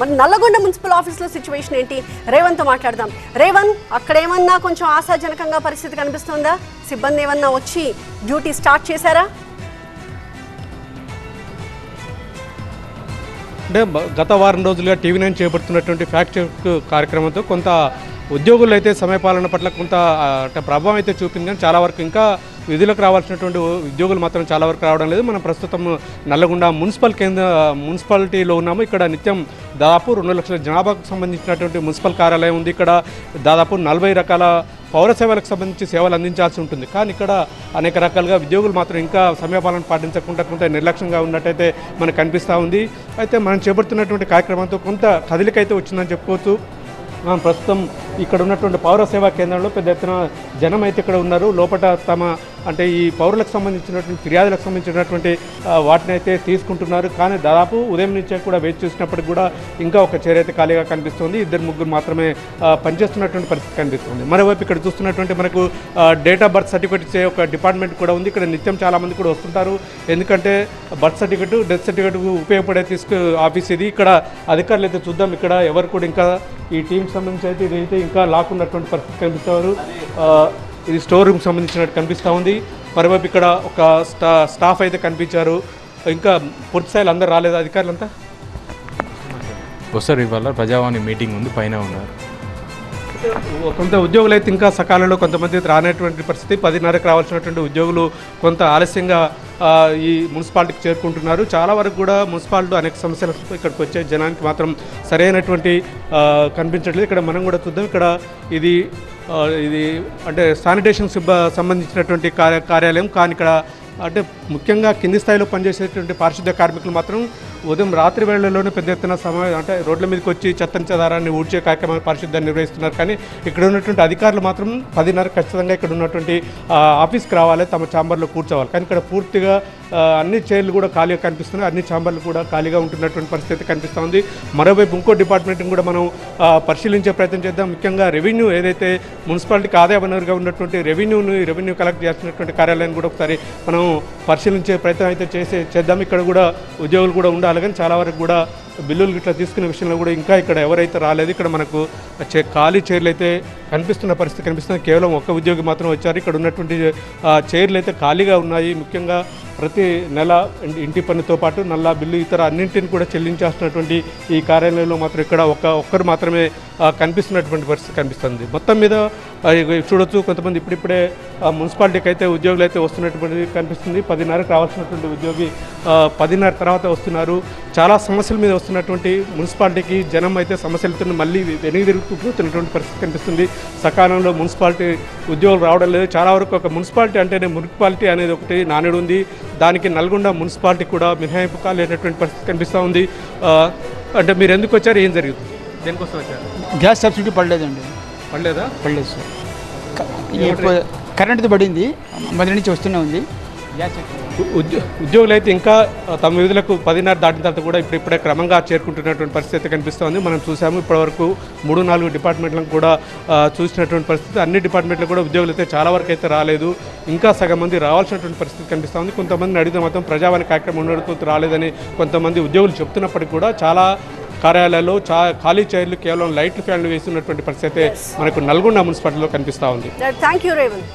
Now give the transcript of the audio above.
మరి నల్లగొండ మున్సిపల్ ఆఫీస్లో సిచ్యువేషన్ ఏంటి? రేవంత్తో మాట్లాడదాం. రేవంత్ అక్కడ ఏమన్నా కొంచెం ఆశాజనకంగా పరిస్థితి కనిపిస్తుందా? సిబ్బంది ఏమన్నా వచ్చి డ్యూటీ స్టార్ట్ చేశారా? అంటే గత వారం రోజులుగా టీవీ నైన్ చేపడుతున్నటువంటి ఫ్యాక్ట్ చెక్ కార్యక్రమంతో కొంత ఉద్యోగులు అయితే సమయపాలన పట్ల కొంత అంటే ప్రభావం అయితే చూపింది కానీ చాలా వరకు ఇంకా విధులకు రావాల్సినటువంటి ఉద్యోగులు మాత్రం చాలా వరకు రావడం లేదు. మనం ప్రస్తుతం నల్లగొండ మున్సిపల్ కేంద్ర మున్సిపాలిటీలో ఉన్నాము. ఇక్కడ నిత్యం దాదాపు రెండు లక్షల జనాభాకు సంబంధించినటువంటి మున్సిపల్ కార్యాలయం ఉంది. ఇక్కడ దాదాపు నలభై రకాల పౌర సేవలకు సంబంధించి సేవలు అందించాల్సి ఉంటుంది. కానీ ఇక్కడ అనేక రకాలుగా ఉద్యోగులు మాత్రం ఇంకా సమయపాలన పాటించకుండా కొంత నిర్లక్ష్యంగా ఉన్నట్టయితే మనకు కనిపిస్తూ ఉంది. అయితే మనం చేపడుతున్నటువంటి కార్యక్రమంతో కొంత కదలికైతే వచ్చిందని చెప్పుకోవచ్చు. మనం ప్రస్తుతం ఇక్కడ ఉన్నటువంటి పౌర సేవా కేంద్రంలో పెద్ద ఎత్తున జనం అయితే ఇక్కడ ఉన్నారు. లోపల తమ అంటే ఈ పౌరులకు సంబంధించినటువంటి ఫిర్యాదులకు సంబంధించినటువంటి వాటిని అయితే తీసుకుంటున్నారు. కానీ దాదాపు ఉదయం నుంచే కూడా వేచి చూసినప్పటికి కూడా ఇంకా ఒక చైర్ అయితే ఖాళీగా కనిపిస్తుంది. ఇద్దరు ముగ్గురు మాత్రమే పనిచేస్తున్నటువంటి పరిస్థితి కనిపిస్తుంది. మరోవైపు ఇక్కడ చూస్తున్నటువంటి మనకు డేట్ ఆఫ్ బర్త్ సర్టిఫికేట్ ఇచ్చే ఒక డిపార్ట్మెంట్ కూడా ఉంది. ఇక్కడ నిత్యం చాలామంది కూడా వస్తుంటారు. ఎందుకంటే బర్త్ సర్టిఫికేట్ డెత్ సర్టిఫికేట్ ఉపయోగపడే తీసుకు ఆఫీస్ ఇది. ఇక్కడ అధికారులు అయితే చూద్దాం. ఇక్కడ ఎవరు కూడా ఇంకా ఈ టీం సంబంధించి అయితే ఇదైతే ఇంకా లాక్ ఉన్నటువంటి పరిస్థితి కనిపిస్తారు ఆ, ఇది స్టోర్ రూమ్ సంబంధించినట్టు కనిపిస్తూ ఉంది. మరోవైపు ఇక్కడ ఒక స్టా స్టాఫ్ అయితే కనిపించారు. ఇంకా పూర్తి అందరు రాలేదు అధికారులంతా? వస్తారు ఇవాళ ప్రజావాణి మీటింగ్ ఉంది పైన ఉన్నారు. కొంత ఉద్యోగులు అయితే ఇంకా సకాలంలో కొంతమంది రానటువంటి పరిస్థితి. పదిన్నరకు రావాల్సినటువంటి ఉద్యోగులు కొంత ఆలస్యంగా ఈ మున్సిపాలిటీకి చేరుకుంటున్నారు. చాలా వరకు కూడా మున్సిపాలిటీ అనేక సమస్యలు ఇక్కడికి వచ్చే జనానికి మాత్రం సరైనటువంటి కనిపించట్లేదు. ఇక్కడ మనం కూడా చూద్దాం. ఇక్కడ ఇది ఇది అంటే శానిటేషన్ సిబ్బ సంబంధించినటువంటి కార్య కార్యాలయం. కానీ ఇక్కడ అంటే ముఖ్యంగా కింది స్థాయిలో పనిచేసేటువంటి పారిశుద్ధ్య కార్మికులు మాత్రం ఉదయం రాత్రి వేళల్లోనే పెద్ద ఎత్తున సమయం అంటే రోడ్ల మీదకి వచ్చి చెత్తని చెదారాన్ని ఊడ్చే కార్యక్రమాన్ని పరిశుద్ధాన్ని నిర్వహిస్తున్నారు. కానీ ఇక్కడ ఉన్నటువంటి అధికారులు మాత్రం పదిన్నర ఖచ్చితంగా ఇక్కడ ఉన్నటువంటి ఆఫీస్కి రావాలి తమ ఛాంబర్లో కూర్చోవాలి. కానీ ఇక్కడ పూర్తిగా అన్ని చైర్లు కూడా ఖాళీగా కనిపిస్తున్నాయి. అన్ని ఛాంబర్లు కూడా ఖాళీగా ఉంటున్నటువంటి పరిస్థితి కనిపిస్తుంది మరోవైపు ఇంకో డిపార్ట్మెంట్ని కూడా మనం పరిశీలించే ప్రయత్నం చేద్దాం. ముఖ్యంగా రెవెన్యూ ఏదైతే మున్సిపాలిటీకి ఆదాయ వనరుగా ఉన్నటువంటి రెవెన్యూని రెవెన్యూ కలెక్ట్ చేస్తున్నటువంటి కార్యాలయాన్ని కూడా ఒకసారి మనం పరిశీలించే ప్రయత్నం అయితే చేసే చేద్దాం. ఇక్కడ కూడా ఉద్యోగులు కూడా ఉండాలి కానీ చాలా వరకు కూడా బిల్లులు ఇట్లా తీసుకునే విషయంలో కూడా ఇంకా ఇక్కడ ఎవరైతే రాలేదు ఇక్కడ మనకు చే ఖాళీ చైర్లు అయితే కనిపిస్తున్న పరిస్థితి కనిపిస్తుంది. కేవలం ఒక్క ఉద్యోగి మాత్రం వచ్చారు. ఇక్కడ ఉన్నటువంటి చైర్లు అయితే ఖాళీగా ఉన్నాయి. ముఖ్యంగా ప్రతి నెల ఇంటి- పన్నుతో పాటు నల్లా బిల్లు ఇతర అన్నింటిని కూడా చెల్లించాల్సినటువంటి ఈ కార్యాలయంలో మాత్రం ఇక్కడ ఒక్క ఒక్కరు మాత్రమే కనిపిస్తున్నటువంటి పరిస్థితి కనిపిస్తుంది. మొత్తం మీద చూడొచ్చు కొంతమంది ఇప్పుడిప్పుడే మున్సిపాలిటీకి అయితే ఉద్యోగులు అయితే వస్తున్నటువంటి కనిపిస్తుంది. పదిన్నరకు రావాల్సినటువంటి ఉద్యోగి పదిన్నర తర్వాత వస్తున్నారు. చాలా సమస్యల మీద వస్తున్నటువంటి మున్సిపాలిటీకి జనం అయితే సమస్యలతో మళ్ళీ వెనుక తిరిగిపోతున్నటువంటి పరిస్థితి కనిపిస్తుంది. సకాలంలో మున్సిపాలిటీ ఉద్యోగులు రావడం లేదు. చాలా వరకు ఒక మున్సిపాలిటీ అంటేనే మున్సిపాలిటీ అనేది ఒకటి నానుడు ఉంది. దానికి నల్గొండ మున్సిపాలిటీ కూడా మినహాయింపు కాలేనటువంటి పరిస్థితి కనిపిస్తూ ఉంది. అంటే మీరు ఎందుకు వచ్చారు? ఏం జరుగుతుంది దేనికోసం వచ్చారు? గ్యాస్ సబ్సిడీ పడలేదండి. పడలేదా? పడలేదు. సార్ కరెంట్ది పడింది. మొదటి నుంచి వస్తూనే ఉంది. ఉద్యో ఉద్యోగులు అయితే ఇంకా తమ విధులకు పదిన్నర దాటిన తర్వాత కూడా ఇప్పుడిప్పుడే క్రమంగా చేరుకుంటున్నటువంటి పరిస్థితి కనిపిస్తోంది. మనం చూసాము ఇప్పటివరకు మూడు నాలుగు డిపార్ట్మెంట్లను కూడా చూసినటువంటి పరిస్థితి. అన్ని డిపార్ట్మెంట్లు కూడా ఉద్యోగులు అయితే చాలా వరకు అయితే రాలేదు. ఇంకా సగం మంది రావాల్సినటువంటి పరిస్థితి కనిపిస్తోంది. కొంతమంది అడిగితే మాత్రం ప్రజావాణి కార్యక్రమం ఉండడంతో రాలేదని కొంతమంది ఉద్యోగులు చెప్తున్నప్పటికీ కూడా చాలా కార్యాలయాల్లో చా ఖాళీ చైర్లు కేవలం లైట్లు ఫ్యాన్లు వేస్తున్నటువంటి పరిస్థితి అయితే మనకు నల్గొండ మున్సిపాలిటీలో కనిపిస్తూ ఉంది. Thank you Revanth.